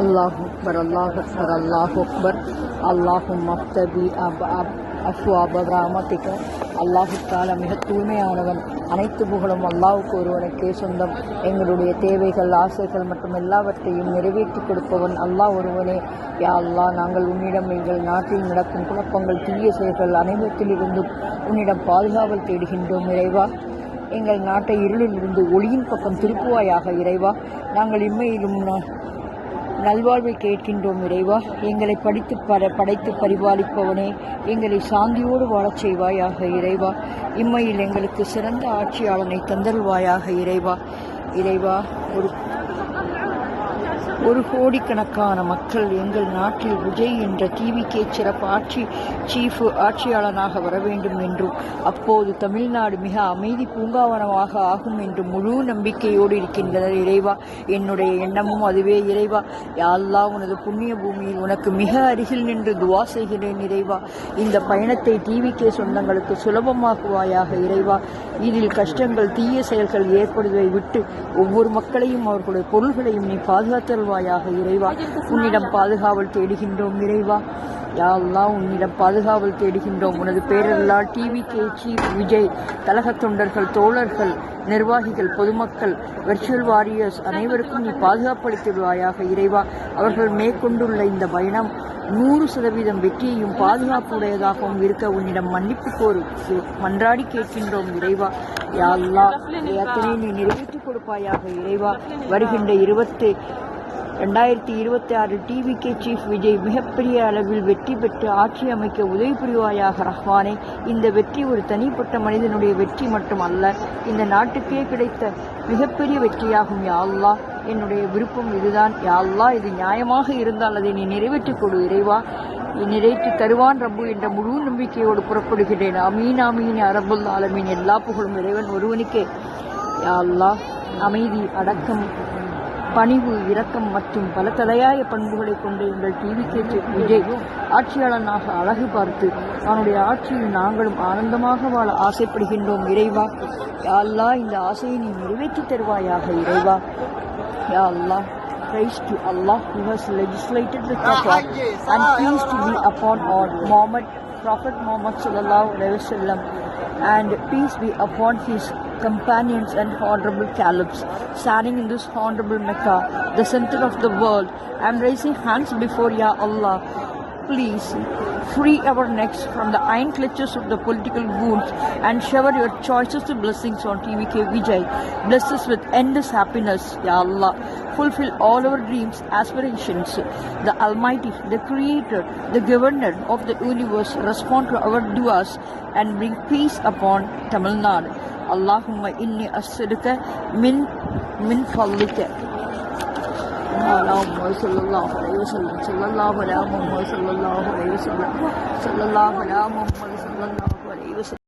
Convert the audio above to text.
அல்லாஹ் அக்பர் அல்லாஹ் அக்பர் அல்லாஹ் அக்பர் அல்லாஹும் மஃப்தபி அப் அப் அஸ்வாப ராமத்திக்க அல்லாஹு மிக தூய்மையானவன். அனைத்து புகழும் அல்லாஹுக்கு ஒருவனுக்கே சொந்தம். எங்களுடைய தேவைகள் ஆசைகள் மற்றும் எல்லாவற்றையும் நிறைவேற்றி கொடுப்பவன் அல்லாஹ் ஒருவனே. யா அல்லாஹ் நாங்கள் உன்னிடம் எங்கள் நாட்டில் நடக்கும் குழப்பங்கள் தீய செயல்கள் அனைவத்திலிருந்தும் உன்னிடம் பாதுகாவல் தேடுகின்றோம் இறைவா. எங்கள் நாட்டை இருளிலிருந்து ஒளியின் பக்கம் திருப்புவாயாக இறைவா. நாங்கள் இம்மையிலும் நல்வாழ்வை கேட்கின்றோம் இறைவா. எங்களை படித்து பர படைத்து பரிபாலிப்பவனே எங்களை சாந்தியோடு வாழச் செய்வாயாக இறைவா. இம்மையில் எங்களுக்கு சிறந்த ஆட்சியாளனை தந்தருவாயாக இறைவா. இறைவா ஒரு ஒரு கோடிக்கணக்கான மக்கள் எங்கள் நாட்டில் விஜய் என்ற டிவிக்கே சிறப்பு ஆட்சி சீஃப் ஆட்சியாளனாக வர வேண்டும் என்றும் அப்போது தமிழ்நாடு மிக அமைதி பூங்காவனமாக ஆகும் என்று முழு நம்பிக்கையோடு இருக்கின்றனர் இறைவா. என்னுடைய எண்ணமும் அதுவே இறைவா. யாழ்லா உனது புண்ணிய பூமியில் உனக்கு மிக அருகில் நின்று துவா செய்கிறேன் இறைவா. இந்த பயணத்தை டிவிக்கே சொந்தங்களுக்கு சுலபமாக்குவாயாக இறைவா. இதில் கஷ்டங்கள் தீய செயல்கள் ஏற்படுவதை விட்டு ஒவ்வொரு மக்களையும் அவர்களுடைய பொருள்களையும் நீ பாதுகாத்தல் பாதுகாத்தருவாயாக இறைவா. உன்னிடம் பாதுகாவல் தேடுகின்றோம் இறைவா. யாழ்லாம் உன்னிடம் பாதுகாவல் தேடுகின்றோம். உனது பேரல்லால் டிவி கே சீஃப் விஜய் கழக தொண்டர்கள் தோழர்கள் நிர்வாகிகள் பொதுமக்கள் வெர்ச்சுவல் வாரியர்ஸ் அனைவருக்கும் நீ பாதுகாப்பளித்துள்ளாயாக இறைவா. அவர்கள் மேற்கொண்டுள்ள இந்த பயணம் நூறு சதவீதம் வெற்றியையும் பாதுகாப்புடையதாகவும் இருக்க உன்னிடம் மன்னிப்பு கோரு மன்றாடி கேட்கின்றோம் இறைவா. யாழ்லா அல்லாஹ் நீ நிறைவேற்றிக் கொடுப்பாயாக இறைவா. வருகின்ற இருபத்தி ரெண்டாயிரத்தி இருபத்தி ஆறு டிவிகே சீஃப் விஜய் மிகப்பெரிய அளவில் வெற்றி பெற்று ஆட்சி அமைக்க உதவி புரிவாயாக ரஹ்மானே இந்த வெற்றி ஒரு தனிப்பட்ட மனிதனுடைய வெற்றி மட்டும் அல்ல இந்த நாட்டுக்கே கிடைத்த மிகப்பெரிய வெற்றியாகும் யா என்னுடைய விருப்பம் இதுதான் யா இது நியாயமாக இருந்தால் அதை நீ நிறைவேற்றிக் கொடு இறைவா. நிறைவேற்றி தருவான் ரப்பு என்ற முழு நம்பிக்கையோடு புறப்படுகிறேன் அமீன் அமீன் அரபுல் ஆலமீன். எல்லா புகழும் இறைவன் ஒருவனுக்கே. யா அமைதி அடக்கம். பணிவு இரக்கம் மற்றும் பல தலையாய பண்புகளை கொண்ட எங்கள் டிவி கேட்டு விஜய் ஆட்சியாளனாக அழகு பார்த்து அவனுடைய ஆட்சியில் நாங்களும் ஆனந்தமாக வாழ ஆசைப்படுகின்றோம் இறைவா. யா அல்லாஹ் இந்த ஆசையை நீ நிறைவேற்றி தருவாயாக இறைவா. யா அல்லாஹ் Praise to Allah who has legislated the Taqwa and peace to be upon all Muhammad, Prophet Muhammad wasallam and peace be upon his companions and honorable caliphs standing in this honorable Mecca, the center of the world. I am raising hands before Ya Allah. Please free our necks from the iron clutches of the political wounds and shower your choicest blessings on TVK Vijay. Bless us with endless happiness, Ya Allah. Fulfill all our dreams, aspirations. The Almighty, the Creator, the Governor of the universe respond to our duas and bring peace upon Tamil Nadu. Allahumma inni as'aluka min min fadlika. على محمد صلى الله عليه وسلم صلى الله على محمد صلى الله عليه وسلم صلى الله على محمد صلى الله عليه وسلم